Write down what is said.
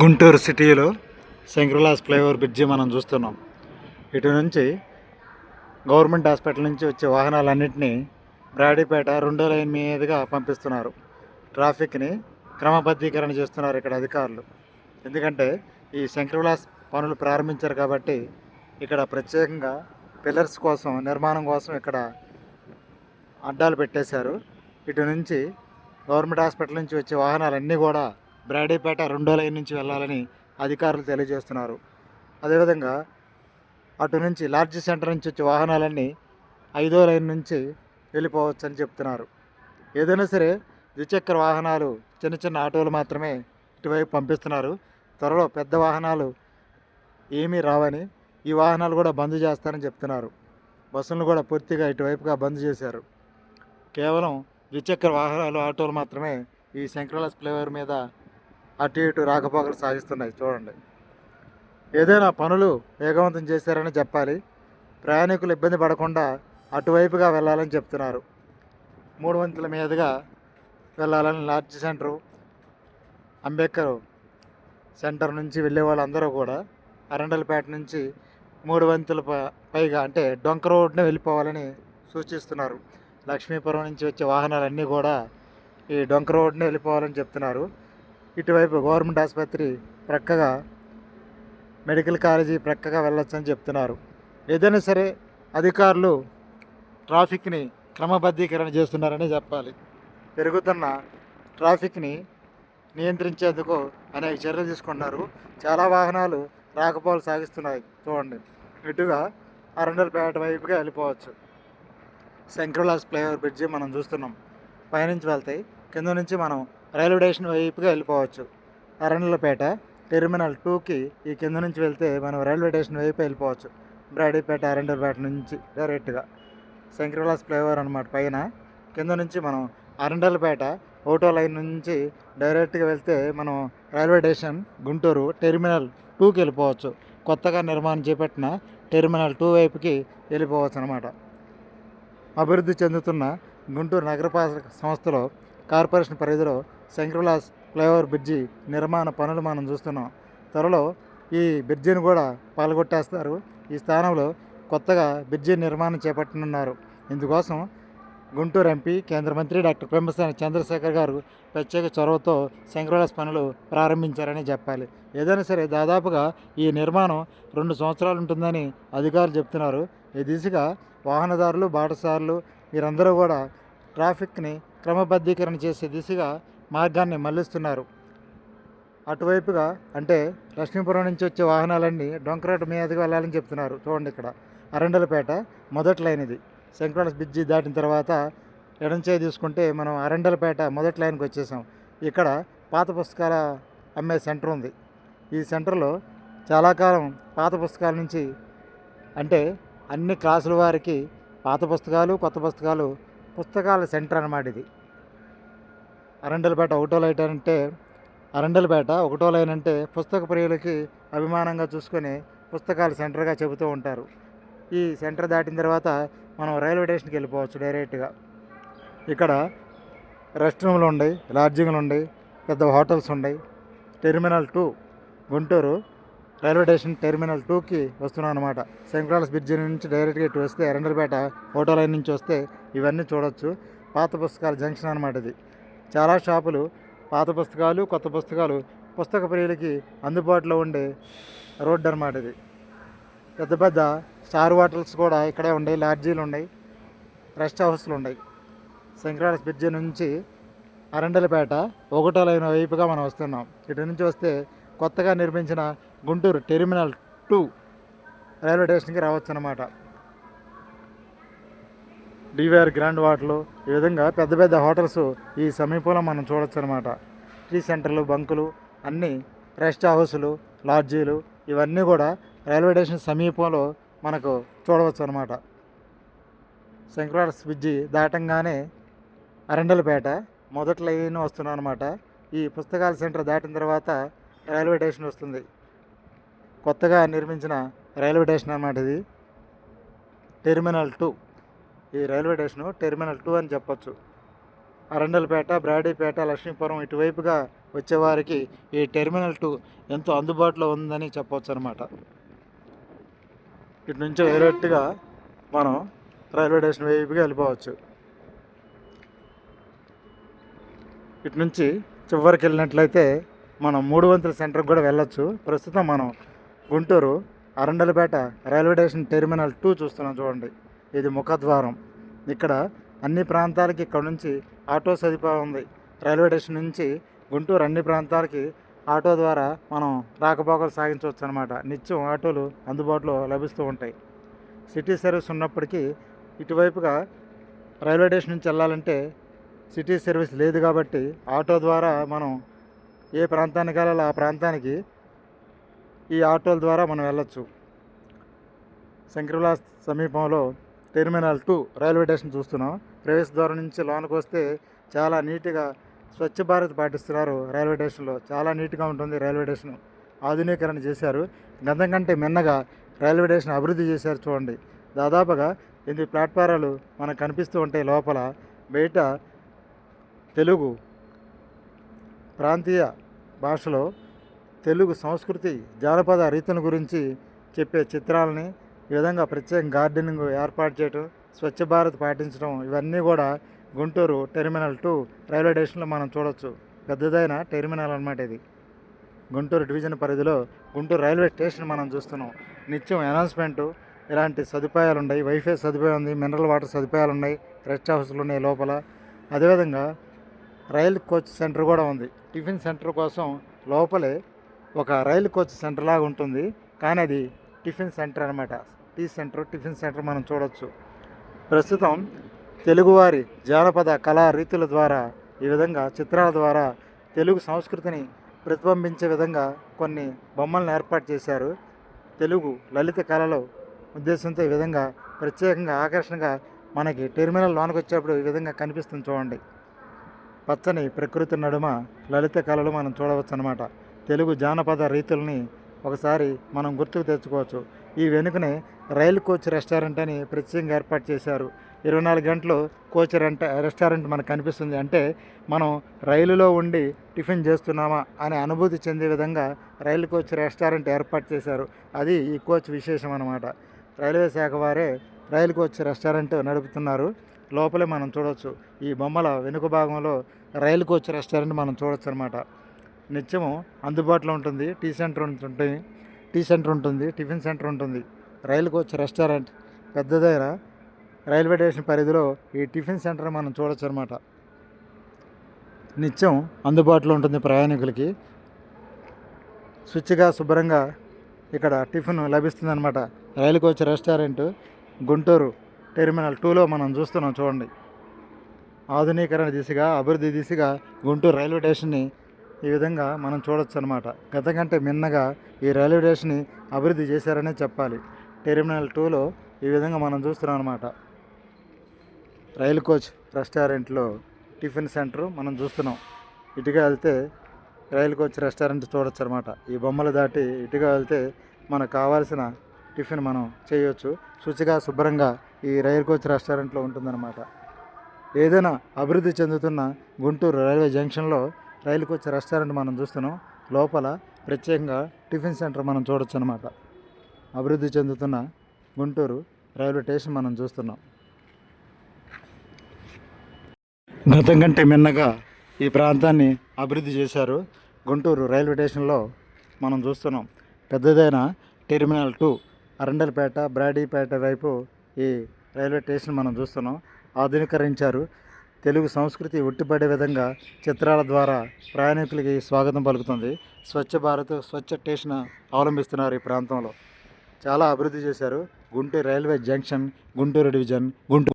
గుంటూరు సిటీలో శంకరలాస్ flyover bridge మనం చూస్తున్నాం. ఇటు నుంచి గవర్నమెంట్ హాస్పిటల్ నుంచి వచ్చే వాహనాలన్నింటినీ బ్రాడీపేట రెండో లైన్ మీదుగా పంపిస్తున్నారు. ట్రాఫిక్ని క్రమబద్ధీకరణ చేస్తున్నారు ఇక్కడ అధికారులు. ఎందుకంటే ఈ శంకరవిలాస్ పనులు ప్రారంభించారు కాబట్టి ఇక్కడ ప్రత్యేకంగా పిల్లర్స్ కోసం నిర్మాణం కోసం ఇక్కడ అడ్డాలు పెట్టేశారు. ఇటు నుంచి గవర్నమెంట్ హాస్పిటల్ నుంచి వచ్చే వాహనాలన్నీ కూడా బ్రాడీపేట రెండో లైన్ నుంచి వెళ్ళాలని అధికారులు తెలియజేస్తున్నారు. అదేవిధంగా అటు నుంచి లార్జ్ సెంటర్ నుంచి వచ్చే వాహనాలన్నీ ఐదో లైన్ నుంచి వెళ్ళిపోవచ్చని చెప్తున్నారు. ఏదైనా సరే ద్విచక్ర వాహనాలు చిన్న చిన్న ఆటోలు మాత్రమే ఇటువైపు పంపిస్తున్నారు. త్వరలో పెద్ద వాహనాలు ఏమీ రావని ఈ వాహనాలు కూడా బంద్ చేస్తారని చెప్తున్నారు. బస్సులను కూడా పూర్తిగా ఇటువైపుగా బంద్ చేశారు. కేవలం ద్విచక్ర వాహనాలు ఆటోలు మాత్రమే ఈ శంకరలాస్ ఫ్లేవర్ మీద అటు ఇటు రాకపోకలు సాగిస్తున్నాయి. చూడండి. ఏదైనా పనులు వేగవంతం చేశారని చెప్పాలి. ప్రయాణికులు ఇబ్బంది పడకుండా అటువైపుగా వెళ్ళాలని చెప్తున్నారు. మూడు వంతుల మీదుగా వెళ్ళాలని లార్జ్ సెంటరు అంబేద్కర్ సెంటర్ నుంచి వెళ్ళే వాళ్ళందరూ కూడా అరండలపేట నుంచి మూడు వంతుల పైగా అంటే డొంక రోడ్నే వెళ్ళిపోవాలని సూచిస్తున్నారు. లక్ష్మీపురం నుంచి వచ్చే వాహనాలన్నీ కూడా ఈ డొంక రోడ్నే వెళ్ళిపోవాలని చెప్తున్నారు. ఇటువైపు గవర్నమెంట్ ఆసుపత్రి ప్రక్కగా మెడికల్ కాలేజీ ప్రక్కగా వెళ్ళొచ్చని చెప్తున్నారు. ఏదైనా సరే అధికారులు ట్రాఫిక్ని క్రమబద్ధీకరణ చేస్తున్నారని చెప్పాలి. పెరుగుతున్న ట్రాఫిక్ని నియంత్రించేందుకు అనేక చర్యలు తీసుకున్నారు. చాలా వాహనాలు రాకపోలు సాగిస్తున్నాయి. చూడండి. ఇటుగా అరండల్పేట వైపుగా వెళ్ళిపోవచ్చు. శంకర్లాస్ ఫ్లైఓవర్ బ్రిడ్జి మనం చూస్తున్నాం. పైనుంచి వెళ్తాయి. కింద నుంచి మనం రైల్వే స్టేషన్ వైపుగా వెళ్ళిపోవచ్చు. అరణ్యలపేట టెర్మినల్ టూకి ఈ కింద నుంచి వెళ్తే మనం రైల్వే స్టేషన్ వైపు వెళ్ళిపోవచ్చు. బ్రాడీపేట అరండల్పేట నుంచి డైరెక్ట్గా శంకరలాస్ ఫ్లైఓవర్ అనమాట పైన. కింద నుంచి మనం అరండల్పేట ఓటో లైన్ నుంచి డైరెక్ట్గా వెళ్తే మనం రైల్వే స్టేషన్ గుంటూరు టెర్మినల్ టూకి వెళ్ళిపోవచ్చు. కొత్తగా నిర్మాణం చేపట్టిన టెర్మినల్ టూ వైపుకి వెళ్ళిపోవచ్చు అనమాట అభివృద్ధి చెందుతున్న గుంటూరు నగరపాలక సంస్థలో కార్పొరేషన్ పరిధిలో శంకర్లాస్ ఫ్లైఓవర్ బ్రిడ్జి నిర్మాణ పనులు మనం చూస్తున్నాం. త్వరలో ఈ బ్రిడ్జిని కూడా పాల్గొట్టేస్తారు. ఈ స్థానంలో కొత్తగా బ్రిడ్జి నిర్మాణం చేపట్టనున్నారు. ఇందుకోసం గుంటూరు ఎంపీ కేంద్ర మంత్రి డాక్టర్ పెంబసాని చంద్రశేఖర్ గారు ప్రత్యేక చొరవతో శంకరాలాస్ పనులు ప్రారంభించారని చెప్పాలి. ఏదైనా సరే దాదాపుగా ఈ నిర్మాణం రెండు సంవత్సరాలు ఉంటుందని అధికారులు చెప్తున్నారు. ఈ దిశగా వాహనదారులు బాటసారులు వీరందరూ కూడా ట్రాఫిక్ని క్రమబద్ధీకరణ చేసే దిశగా మార్గాన్ని మళ్ళిస్తున్నారు అటువైపుగా అంటే లక్ష్మీపురం నుంచి వచ్చే వాహనాలన్నీ డొంకరోడ్ మీదకి వెళ్ళాలని చెప్తున్నారు. చూడండి ఇక్కడ. అరండలపేట మొదటి లైన్ ఇది శంకరాస్ బ్రిడ్జి దాటిన తర్వాత ఎడంచే తీసుకుంటే మనం అరండలపేట మొదటి లైన్కి వచ్చేసాం. ఇక్కడ పాత పుస్తకాల అమ్మే సెంటర్ ఉంది. ఈ సెంటర్లో చాలా కాలం పాత పుస్తకాల నుంచి అంటే అన్ని క్లాసుల వారికి పాత పుస్తకాలు కొత్త పుస్తకాలు పుస్తకాల సెంటర్ అన్నమాట ఇది. అరండలపేట ఒకటో లైట్ అంటే అరండలపేట ఒకటో లైన్ అంటే పుస్తక ప్రియులకి అభిమానంగా చూసుకొని పుస్తకాలు సెంటర్గా చెబుతూ ఉంటారు. ఈ సెంటర్ దాటిన తర్వాత మనం రైల్వే స్టేషన్కి వెళ్ళిపోవచ్చు డైరెక్ట్గా. ఇక్కడ రెస్ట్ రూమ్లు ఉన్నాయి లాడ్జింగ్లు ఉన్నాయి పెద్ద హోటల్స్ ఉన్నాయి terminal two Guntur railway station terminal టూకి వస్తున్నాం అనమాట శంకరాల బ్రిడ్జి నుంచి డైరెక్ట్గా ఇటు వస్తే ఎరండలపేట హోటల్ లైన్ నుంచి వస్తే ఇవన్నీ చూడొచ్చు. పాత పుస్తకాల జంక్షన్ అనమాట ఇది. చాలా షాపులు పాత పుస్తకాలు కొత్త పుస్తకాలు పుస్తక ప్రియులకి అందుబాటులో ఉండే రోడ్డు అనమాట ఇది. పెద్ద పెద్ద స్టార్ హోటల్స్ కూడా ఇక్కడే ఉన్నాయి లాడ్జీలు ఉన్నాయి రెస్ట్ హౌస్లు ఉన్నాయి శంకరాడ బ్రిడ్జి నుంచి అరండలపేట ఒకటో లైన్ వైపుగా మనం వస్తున్నాం. ఇటు నుంచి వస్తే కొత్తగా నిర్మించిన గుంటూరు టెర్మినల్ టూ రైల్వే స్టేషన్కి రావచ్చు అన్నమాట డివిఆర్ గ్రాండ్ వాటర్లు ఈ విధంగా పెద్ద పెద్ద హోటల్స్ ఈ సమీపంలో మనం చూడొచ్చు అనమాట టీ సెంటర్లు బంకులు అన్నీ రెస్ట్ హౌసులు లాడ్జీలు ఇవన్నీ కూడా రైల్వే స్టేషన్ సమీపంలో మనకు చూడవచ్చు అనమాట శంకరాస్ బ్రిడ్జి దాటంగానే అరండలపేట మొదటి లైన్ వస్తున్నాం అనమాట ఈ పుస్తకాల సెంటర్ దాటిన తర్వాత రైల్వే స్టేషన్ వస్తుంది. కొత్తగా నిర్మించిన రైల్వే స్టేషన్ అనమాట ఇది. Terminal two. ఈ రైల్వే స్టేషను టెర్మినల్ టూ అని చెప్పొచ్చు. అరండలపేట బ్రాడీపేట లక్ష్మీపురం ఇటువైపుగా వచ్చేవారికి ఈ టెర్మినల్ టూ ఎంతో అందుబాటులో ఉందని చెప్పవచ్చు అనమాట ఇటు నుంచి డైరెక్ట్గా మనం రైల్వే స్టేషన్ వైపుగా వెళ్ళిపోవచ్చు. ఇటు నుంచి చివరికి వెళ్ళినట్లయితే మనం మూడు వంతుల సెంటర్కి కూడా వెళ్ళొచ్చు. ప్రస్తుతం మనం Guntur Arundelpet railway station terminal two చూస్తున్నాం చూడండి. ఇది ముఖద్వారం. ఇక్కడ అన్ని ప్రాంతాలకి ఇక్కడ నుంచి ఆటో సదుపాయం ఉంది. రైల్వే స్టేషన్ నుంచి గుంటూరు అన్ని ప్రాంతాలకి ఆటో ద్వారా మనం రాకపోకలు సాగించవచ్చు అనమాట నిత్యం ఆటోలు అందుబాటులో లభిస్తూ ఉంటాయి. సిటీ సర్వీస్ ఉన్నప్పటికీ ఇటువైపుగా రైల్వే స్టేషన్ నుంచి వెళ్ళాలంటే సిటీ సర్వీస్ లేదు కాబట్టి ఆటో ద్వారా మనం ఏ ప్రాంతానికి వెళ్ళాలో ఆ ప్రాంతానికి ఈ ఆటోల ద్వారా మనం వెళ్ళచ్చు. శంకరవిలాస్ సమీపంలో టెర్మినల్ టూ రైల్వే స్టేషన్ చూస్తున్నాం. ప్రవేశ ద్వారం నుంచి లోనకు వస్తే చాలా నీట్గా స్వచ్ఛ భారత్ పాటిస్తున్నారు రైల్వే స్టేషన్లో. చాలా నీట్గా ఉంటుంది రైల్వే స్టేషన్. ఆధునీకరణ చేశారు. గతం కంటే మిన్నగా రైల్వే స్టేషన్ అభివృద్ధి చేశారు చూడండి. దాదాపుగా ఎనిమిది ప్లాట్ఫారాలు మనకు కనిపిస్తూ ఉంటాయి లోపల. బయట తెలుగు ప్రాంతీయ భాషలో తెలుగు సంస్కృతి జానపద రీతుల గురించి చెప్పే చిత్రాలని ఈ విధంగా ప్రత్యేక గార్డెనింగ్ ఏర్పాటు చేయటం స్వచ్ఛ భారత్ పాటించడం ఇవన్నీ కూడా గుంటూరు టెర్మినల్ టూ రైల్వే స్టేషన్లో మనం చూడొచ్చు. పెద్దదైన టెర్మినల్ అన్నమాట ఇది. గుంటూరు డివిజన్ పరిధిలో గుంటూరు రైల్వే స్టేషన్ మనం చూస్తున్నాం. నిత్యం అనౌన్స్మెంట్ ఇలాంటి సదుపాయాలు ఉన్నాయి. వైఫై సదుపాయం ఉంది మినరల్ వాటర్ సదుపాయాలు ఉన్నాయి రెస్ట్ హౌస్లు ఉన్నాయి లోపల. అదేవిధంగా రైలు కోచ్ సెంటర్ కూడా ఉంది. టిఫిన్ సెంటర్ కోసం లోపలే ఒక రైలు కోచ్ సెంటర్ లాగా ఉంటుంది. కానీ అది టిఫిన్ సెంటర్ అనమాట టీ సెంటర్ టిఫిన్ సెంటర్ మనం చూడవచ్చు ప్రస్తుతం తెలుగువారి జానపద కళా రీతుల ద్వారా ఈ విధంగా చిత్రాల ద్వారా తెలుగు సంస్కృతిని ప్రతిబింబించే విధంగా కొన్ని బొమ్మలను ఏర్పాటు చేశారు. తెలుగు లలిత కళలో ఉద్దేశంతో ఈ విధంగా ప్రత్యేకంగా ఆకర్షణగా మనకి టెర్మినల్ లోనికి వచ్చేప్పుడు ఈ విధంగా కనిపిస్తుంది చూడండి. పచ్చని ప్రకృతి నడుమ లలిత కళలు మనం చూడవచ్చు అనమాట తెలుగు జానపద రీతుల్ని ఒకసారి మనం గుర్తుకు తెచ్చుకోవచ్చు. ఈ వెనుకనే రైలు కోచ్ రెస్టారెంట్ అని ప్రత్యేకంగా ఏర్పాటు చేశారు. ఇరవై నాలుగు గంటలు కోచ్ రెంట రెస్టారెంట్ మనకు కనిపిస్తుంది. అంటే మనం రైలులో ఉండి టిఫిన్ చేస్తున్నామా అనే అనుభూతి చెందే విధంగా రైలు కోచ్ రెస్టారెంట్ ఏర్పాటు చేశారు. అది ఈ కోచ్ విశేషం అనమాట రైల్వే శాఖ వారే రైలు కోచ్ రెస్టారెంట్ నడుపుతున్నారు. లోపలే మనం చూడవచ్చు ఈ బొమ్మల వెనుక భాగంలో రైలు కోచ్ రెస్టారెంట్ మనం చూడొచ్చు అనమాట నిత్యము అందుబాటులో ఉంటుంది. టీ సెంటర్ ఉంటుంది. టీ సెంటర్ ఉంటుంది టిఫిన్ సెంటర్ ఉంటుంది. రైలు కోచ్ రెస్టారెంట్ పెద్దదైన రైల్వే స్టేషన్ పరిధిలో ఈ టిఫిన్ సెంటర్ మనం చూడొచ్చు అనమాట నిత్యం అందుబాటులో ఉంటుంది ప్రయాణికులకి. శుచిగా శుభ్రంగా ఇక్కడ టిఫిన్ లభిస్తుంది అనమాట rail coach restaurant Guntur terminal టూలో మనం చూస్తున్నాం చూడండి. ఆధునీకరణ దిశగా అభివృద్ధి దిశగా గుంటూరు రైల్వే స్టేషన్ని ఈ విధంగా మనం చూడొచ్చు అనమాట గత కంటే మిన్నగా ఈ రైల్వే స్టేషన్ని అభివృద్ధి చేశారనే చెప్పాలి. టెర్మినల్ టూలో ఈ విధంగా మనం చూస్తున్నాం అనమాట రైలు కోచ్ రెస్టారెంట్లో టిఫిన్ సెంటర్ మనం చూస్తున్నాం. ఇటుగా వెళ్తే రైలు కోచ్ రెస్టారెంట్ చూడొచ్చు అనమాట ఈ బొమ్మలు దాటి ఇటుగా వెళ్తే మనకు కావాల్సిన టిఫిన్ మనం చేయొచ్చు. శుచిగా శుభ్రంగా ఈ రైలు కోచ్ రెస్టారెంట్లో ఉంటుందన్నమాట. ఏదైనా అభివృద్ధి చెందుతున్న గుంటూరు రైల్వే జంక్షన్లో రైలు కోచ్ రెస్టారెంట్ మనం చూస్తున్నాం. లోపల ప్రత్యేకంగా టిఫిన్ సెంటర్ మనం చూడొచ్చు అనమాట అభివృద్ధి చెందుతున్న గుంటూరు రైల్వే స్టేషన్ మనం చూస్తున్నాం. గతం కంటే మిన్నగా ఈ ప్రాంతాన్ని అభివృద్ధి చేశారు గుంటూరు రైల్వే స్టేషన్లో మనం చూస్తున్నాం. పెద్దదైన టెర్మినల్ టూ అరండల్పేట బ్రాడీపేట వైపు ఈ రైల్వే స్టేషన్ మనం చూస్తున్నాం. ఆధునీకరించారు తెలుగు సంస్కృతి ఉట్టిపడే విధంగా చిత్రాల ద్వారా ప్రయాణికులకి స్వాగతం పలుకుతుంది. స్వచ్ఛ భారత్ స్వచ్ఛ స్టేషన్ అవలంబిస్తున్నారు ఈ ప్రాంతంలో. చాలా అభివృద్ధి చేశారు. Guntur railway junction Guntur division Guntur